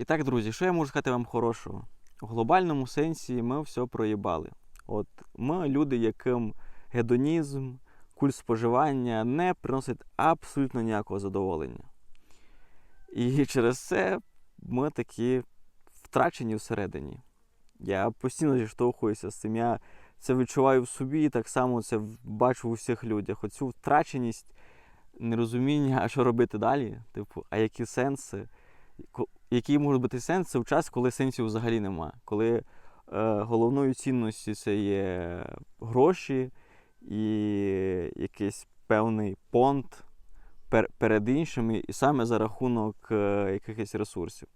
І так, друзі, що я можу сказати вам хорошого? В глобальному сенсі ми все проїбали. От ми люди, яким гедонізм, культ споживання не приносить абсолютно ніякого задоволення. І через це ми такі втрачені всередині. Я постійно зіштовхуюся з цим. Я це відчуваю в собі, і так само це бачу у всіх людях. Оцю втраченість, нерозуміння, а що робити далі? Типу, а які сенси? Які можуть бути сенси в час, коли сенсів взагалі нема? Коли е, головною цінністю це є гроші і якийсь певний понт пер, перед іншими, і саме за рахунок е, якихось ресурсів.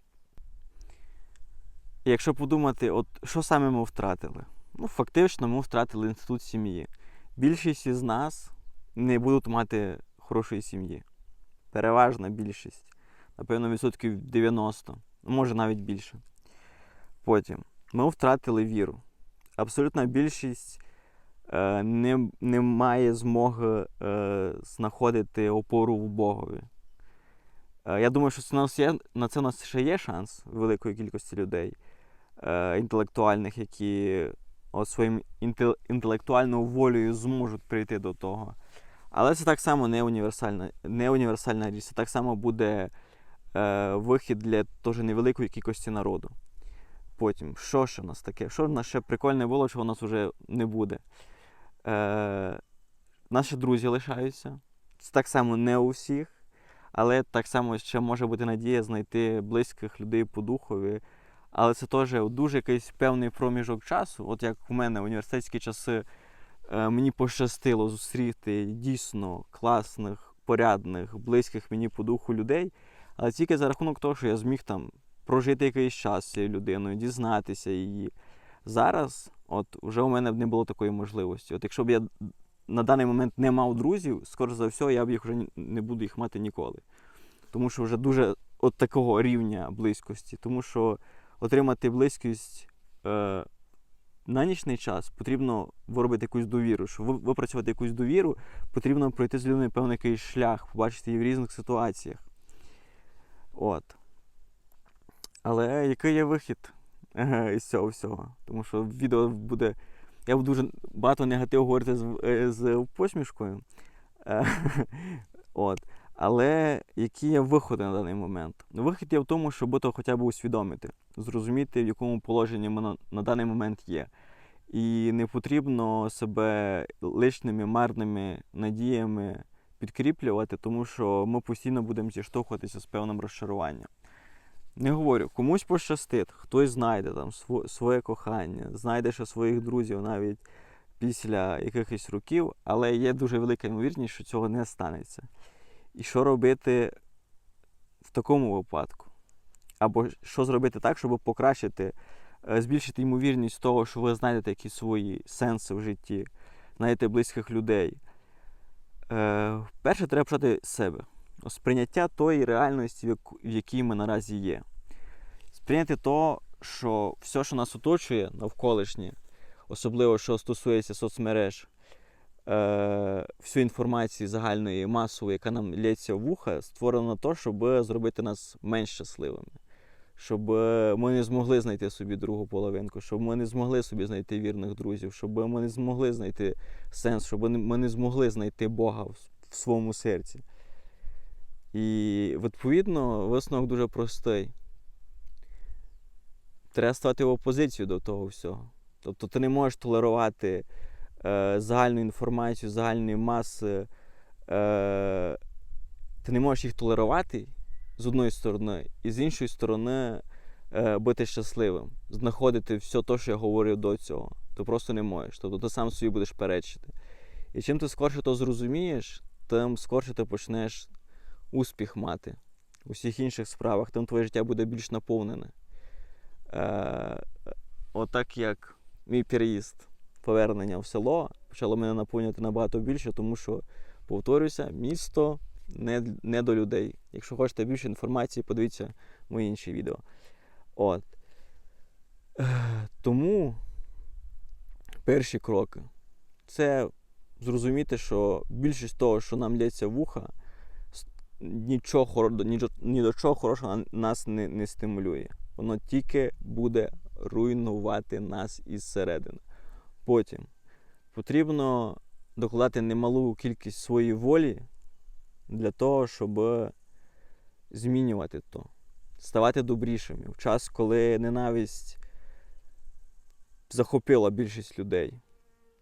Якщо подумати, от що саме ми втратили? Ну, фактично, ми втратили інститут сім'ї. Більшість із нас не будуть мати хорошої сім'ї. Переважна більшість. Напевно, відсотків 90, може навіть більше. Потім ми втратили віру. Абсолютна більшість е, не, не має змоги е, знаходити опору в Богові. Е, я думаю, що це нас є, на це у нас ще є шанс великої кількості людей е, інтелектуальних, які от своїм інтел- інтелектуальною волею зможуть прийти до того. Але це так само не універсальна, не універсальна річ. Це так само буде вихід для теж невеликої кількості народу. Потім, що ще в нас таке? Що в нас ще прикольне було, чого у нас вже не буде? Е, наші друзі лишаються. Це так само не у всіх, але так само ще може бути надія знайти близьких людей по духові. Але це теж дуже якийсь певний проміжок часу. От як у мене в університетські часи е, мені пощастило зустріти дійсно класних, порядних, близьких мені по духу людей. Але тільки за рахунок того, що я зміг там прожити якийсь час з цією людиною, дізнатися її. Зараз, от вже у мене б не було такої можливості. От якщо б я на даний момент не мав друзів, скоріш за все, я б їх вже не буду їх мати ніколи. Тому що вже дуже от такого рівня близькості. Тому що отримати близькість е, на нічний час потрібно виробити якусь довіру. Щоб випрацювати якусь довіру, потрібно пройти з людиною певний якийсь шлях, побачити її в різних ситуаціях. От. Але який є вихід із цього всього? Тому що відео буде. Я буду дуже багато негативу говорити з, е, з посмішкою. Е, От. Але які є виходи на даний момент? Вихід є в тому, щоб то хоча б усвідомити, зрозуміти, в якому положенні ми на, на даний момент є. І не потрібно себе лишніми марними надіями підкріплювати, тому що ми постійно будемо зіштовхуватися з певним розчаруванням. Не говорю, комусь пощастить, хтось знайде там своє кохання, знайде ще своїх друзів навіть після якихось років, але є дуже велика ймовірність, що цього не станеться. І що робити в такому випадку? Або що зробити так, щоб покращити, е, збільшити ймовірність того, що ви знайдете якісь свої сенси в житті, знайдете близьких людей. Е, перше, треба почати з себе. Сприйняття тої реальності, в якій ми наразі є. Сприйняти то, що все, що нас оточує навколишнє, особливо що стосується соцмереж, е, всю інформацію загальної масової, яка нам лється в вуха, створено на то, щоб зробити нас менш щасливими. Щоб е, ми не змогли знайти собі другу половинку, щоб ми не змогли собі знайти вірних друзів, щоб ми не змогли знайти сенс, щоб ми не змогли знайти Бога в своєму серці. І відповідно висновок дуже простий. Треба стати в опозицію до того всього. Тобто ти не можеш толерувати е, загальну інформацію, загальні маси. Е, ти не можеш їх толерувати з одної сторони, і з іншої сторони е, бути щасливим, знаходити все те, що я говорив до цього. Ти просто не можеш. Тобто ти сам собі будеш перечити. І чим ти скорше то зрозумієш, тим скорше ти почнеш успіх мати у всіх інших справах, тим твоє життя буде більш наповнене. Е, отак як мій переїзд, повернення в село почало мене наповнювати набагато більше, тому що, повторюся, місто не, не до людей. Якщо хочете більше інформації, подивіться мої інші відео. От. Тому перші кроки це зрозуміти, що більшість того, що нам лється вуха, нічого, ні, до- чого хорошого нас не, не стимулює. Воно тільки буде руйнувати нас із середини. Потім потрібно докладати немалу кількість своєї волі для того, щоб змінювати то, ставати добрішими. В час, коли ненависть захопила більшість людей.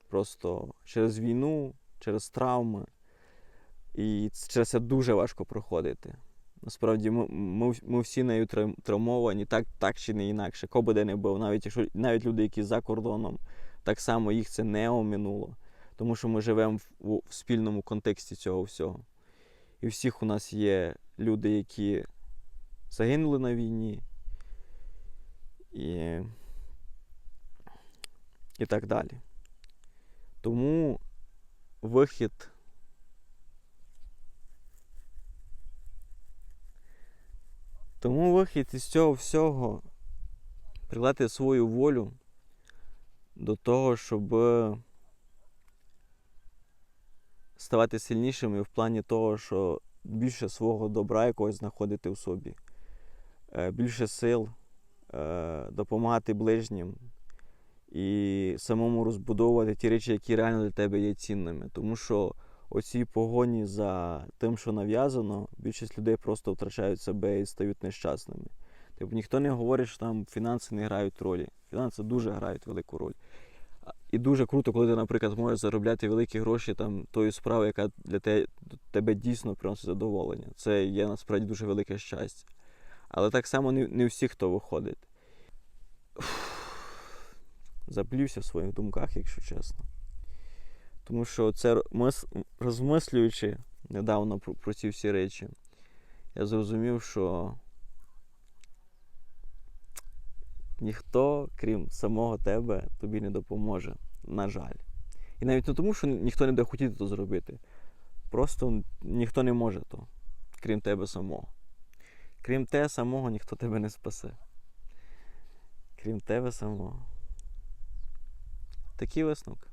Просто через війну, через травми. І через це дуже важко проходити. Насправді, ми, ми, ми всі нею травмовані, так, так чи не інакше. Кого би де не був, навіть якщо навіть люди, які за кордоном, так само їх це не оминуло. Тому що ми живемо в, в спільному контексті цього всього. І всіх у нас є люди, які загинули на війні. І, і так далі. Тому вихід Тому вихід із цього всього прилати свою волю до того, щоб ставати сильнішими в плані того, що більше свого добра якогось знаходити в собі, е, більше сил, е, допомагати ближнім і самому розбудовувати ті речі, які реально для тебе є цінними. Тому що оцій погоні за тим, що нав'язано, більшість людей просто втрачають себе і стають нещасними. Тобто ніхто не говорить, що там фінанси не грають ролі. Фінанси дуже грають велику роль. І дуже круто, коли ти, наприклад, можеш заробляти великі гроші там тою справою, яка для те, тебе дійсно приносить задоволення. Це є насправді дуже велике щастя. Але так само не, не всі, хто виходить. Заплівся в своїх думках, якщо чесно. Тому що це розмислюючи недавно про, про ці всі речі, я зрозумів, що ніхто, крім самого тебе, тобі не допоможе. На жаль. І навіть не тому, що ніхто не буде хотіти то зробити. Просто ніхто не може то, крім тебе самого. Крім те самого, ніхто тебе не спасе. Крім тебе самого. Такий висновки.